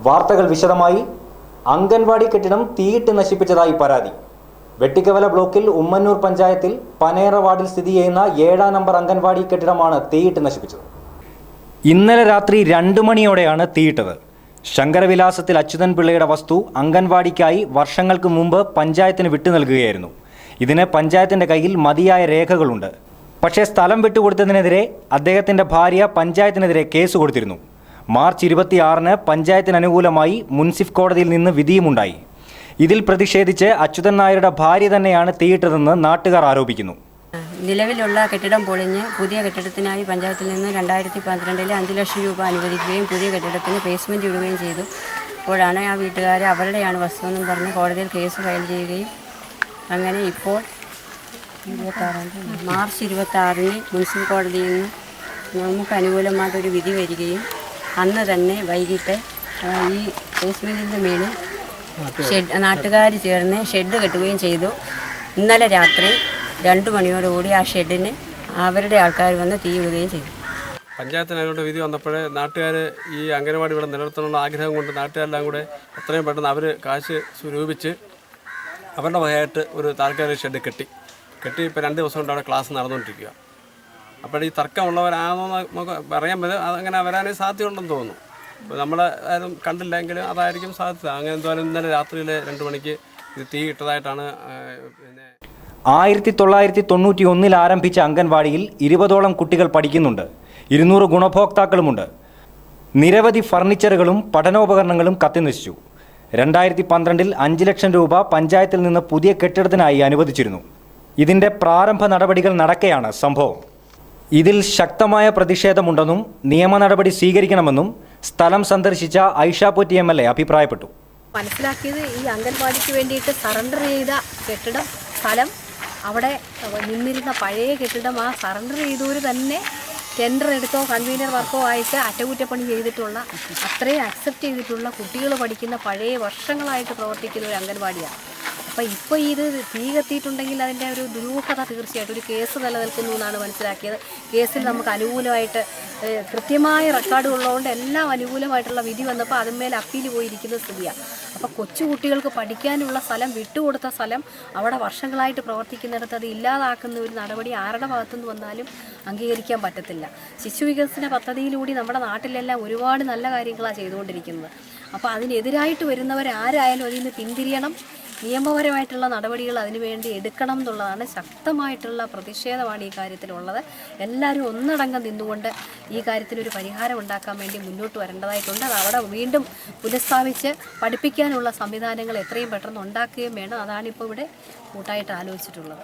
വാർത്തകൾ വിശദമായി. അംഗൻവാടി കെട്ടിടം തീയിട്ട് നശിപ്പിച്ചതായി പരാതി. വെട്ടിക്കവല ബ്ലോക്കിൽ ഉമ്മന്നൂർ പഞ്ചായത്തിൽ പനേറ വാർഡിൽ സ്ഥിതി ചെയ്യുന്ന ഏഴാം നമ്പർ അംഗൻവാടി കെട്ടിടമാണ് തീയിട്ട് നശിപ്പിച്ചത്. ഇന്നലെ രാത്രി രണ്ടു മണിയോടെയാണ് തീയിട്ടത്. ശങ്കരവിലാസത്തിൽ അച്യുതൻ പിള്ളയുടെ വസ്തു അംഗൻവാടിക്കായി വർഷങ്ങൾക്ക് മുമ്പ് പഞ്ചായത്തിന് വിട്ടു നൽകുകയായിരുന്നു. ഇതിന് പഞ്ചായത്തിന്റെ കയ്യിൽ മതിയായ രേഖകളുണ്ട്. പക്ഷേ സ്ഥലം വിട്ടുകൊടുത്തതിനെതിരെ അദ്ദേഹത്തിന്റെ ഭാര്യ പഞ്ചായത്തിനെതിരെ കേസ് കൊടുത്തിരുന്നു. മാർച്ച് ഇരുപത്തിയാറിന് പഞ്ചായത്തിന് അനുകൂലമായി മുൻസിഫ് കോടതിയിൽ നിന്ന് വിധിയുമുണ്ടായി. ഇതിൽ പ്രതിഷേധിച്ച് അച്യുതൻ നായരുടെ ഭാര്യ തന്നെയാണ് തീയിട്ടതെന്ന് നാട്ടുകാർ ആരോപിക്കുന്നു. നിലവിലുള്ള കെട്ടിടം പൊളിഞ്ഞ് പുതിയ കെട്ടിടത്തിനായി പഞ്ചായത്തിൽ നിന്ന് രണ്ടായിരത്തി പന്ത്രണ്ടിൽ അഞ്ച് ലക്ഷം രൂപ അനുവദിക്കുകയും പുതിയ കെട്ടിടത്തിന് ബേസ്മെന്റ് ഇടുകയും ചെയ്തു. അപ്പോഴാണ് ആ വീട്ടുകാർ അവരുടെയാണ് വസ്തുവെന്നും പറഞ്ഞ് കോടതിയിൽ കേസ് ഫയൽ ചെയ്യുകയും അങ്ങനെ ഇപ്പോൾ മാർച്ച് ഇരുപത്തി ആറിന് മുനിസിപ്പൽ കോടതിയിൽ നിന്ന് നമുക്ക് അനുകൂലമായിട്ടൊരു വിധി വരികയും അന്ന് തന്നെ വൈകിട്ട് ഈ ബേസ്മെന്റിന്റെ മേളിൽ ഷെഡ് നാട്ടുകാർ ചേർന്ന് ഷെഡ് കെട്ടുകയും ചെയ്തു. ഇന്നലെ രാത്രി രണ്ട് മണിയോടുകൂടി ആ ഷെഡിന് അവരുടെ ആൾക്കാർ വന്ന് തീയിടുകയും ചെയ്തു. പഞ്ചായത്തിന് അതിനോട് വിധി വന്നപ്പോഴേ നാട്ടുകാർ ഈ അംഗനവാടി ഇവിടെ നിലനിർത്തണമെന്ന ആഗ്രഹം കൊണ്ട് നാട്ടുകാരെല്ലാം കൂടെ എത്രയും പെട്ടെന്ന് അവർ കാശ് സ്വരൂപിച്ച് അവരുടെ വകയായിട്ട് ഒരു താൽക്കാലിക ഷെഡ് കെട്ടി. കെട്ടി ഇപ്പോൾ രണ്ട് ദിവസം കൊണ്ട് അവിടെ ക്ലാസ് നടന്നുകൊണ്ടിരിക്കുക. അപ്പോൾ ഈ തർക്കമുള്ളവരാണോ നമുക്ക് പറയാൻ പറ്റും. അതങ്ങനെ വരാനേ സാധ്യതയുണ്ടെന്ന് തോന്നുന്നു. അപ്പോൾ നമ്മൾ ആരും കണ്ടില്ലെങ്കിലും അതായിരിക്കും സാധ്യത. അങ്ങനെ എന്തായാലും ഇന്നലെ രാത്രിയിൽ രണ്ട് മണിക്ക് ഇത് തീ ഇട്ടതായിട്ടാണ് പിന്നെ ആയിരത്തി തൊള്ളായിരത്തി തൊണ്ണൂറ്റി ഒന്നിൽ ആരംഭിച്ച അംഗൻവാടിയിൽ ഇരുപതോളം കുട്ടികൾ പഠിക്കുന്നുണ്ട്. ഇരുന്നൂറ് ഗുണഭോക്താക്കളുമുണ്ട്. നിരവധി ഫർണിച്ചറുകളും പഠനോപകരണങ്ങളും കത്തിനശിച്ചു. രണ്ടായിരത്തി പന്ത്രണ്ടിൽ അഞ്ച് ലക്ഷം രൂപ പഞ്ചായത്തിൽ നിന്ന് പുതിയ കെട്ടിടത്തിനായി അനുവദിച്ചിരുന്നു. ഇതിന്റെ പ്രാരംഭ നടപടികൾ നടക്കെയാണ് സംഭവം. ഇതിൽ ശക്തമായ പ്രതിഷേധമുണ്ടെന്നും നിയമ നടപടി സ്വീകരിക്കണമെന്നും സ്ഥലം സന്ദർശിച്ച ഐഷാപൊറ്റി എം എൽ എ അഭിപ്രായപ്പെട്ടു. മനസ്സിലാക്കിയത് ഈ അംഗൻവാടിക്ക് വേണ്ടിയിട്ട് സറണ്ടർ ചെയ്ത കെട്ടിടം സ്ഥലം. അവിടെ നിന്നിരുന്ന പഴയ കെട്ടിടം ആ സറണ്ടർ ചെയ്തവർ തന്നെ ടെൻഡർ എടുത്തോ കൺവീനർ വർക്കോ ആയിട്ട് അറ്റകുറ്റപ്പണി ചെയ്തിട്ടുള്ള അത്രയും അക്സെപ്റ്റ് ചെയ്തിട്ടുള്ള കുട്ടികൾ പഠിക്കുന്ന പഴയ വർഷങ്ങളായിട്ട് പ്രവർത്തിക്കുന്ന ഒരു അംഗൻവാടിയാണ്. അപ്പോൾ ഇപ്പോൾ ഇത് തീ കത്തിയിട്ടുണ്ടെങ്കിൽ അതിന്റെ ഒരു ദുരൂഹത തീർച്ചയായിട്ടും ഒരു കേസ് നിലനിൽക്കുന്നു എന്നാണ് മനസ്സിലാക്കിയത്. കേസിൽ നമുക്ക് അനുകൂലമായിട്ട് കൃത്യമായ റെക്കോർഡ് ഉള്ളതുകൊണ്ട് എല്ലാം അനുകൂലമായിട്ടുള്ള വിധി വന്നപ്പോൾ അതിന്മേൽ അപ്പീൽ പോയിരിക്കുന്ന സ്ഥിതിയാണ് അപ്പോൾ കൊച്ചുകുട്ടികൾക്ക് പഠിക്കാനുള്ള സ്ഥലം വിട്ടുകൊടുത്ത സ്ഥലം അവിടെ വർഷങ്ങളായിട്ട് പ്രവർത്തിക്കുന്നിടത്ത് അത് ഇല്ലാതാക്കുന്ന ഒരു നടപടി ആരുടെ ഭാഗത്തുനിന്ന് വന്നാലും അംഗീകരിക്കാൻ പറ്റത്തില്ല. ശിശു വികസന പദ്ധതിയിലൂടെ നമ്മുടെ നാട്ടിലെല്ലാം ഒരുപാട് നല്ല കാര്യങ്ങളാണ് ചെയ്തുകൊണ്ടിരിക്കുന്നത്. അപ്പോൾ അതിനെതിരായിട്ട് വരുന്നവരാരായാലും അതിൽ നിന്ന് പിന്തിരിയണം. നിയമപരമായിട്ടുള്ള നടപടികൾ അതിനുവേണ്ടി എടുക്കണം എന്നുള്ളതാണ് ശക്തമായിട്ടുള്ള പ്രതിഷേധമാണ് ഈ കാര്യത്തിലുള്ളത്. എല്ലാവരും ഒന്നടങ്കം നിന്നുകൊണ്ട് ഈ കാര്യത്തിനൊരു പരിഹാരം ഉണ്ടാക്കാൻ വേണ്ടി മുന്നോട്ട് വരേണ്ടതായിട്ടുണ്ട്. അത് അവിടെ വീണ്ടും പുനഃസ്ഥാപിച്ച് പഠിപ്പിക്കാനുള്ള സംവിധാനങ്ങൾ എത്രയും പെട്ടെന്ന് ഉണ്ടാക്കുകയും വേണം. അതാണിപ്പോൾ ഇവിടെ കൂട്ടായിട്ട് ആലോചിച്ചിട്ടുള്ളത്.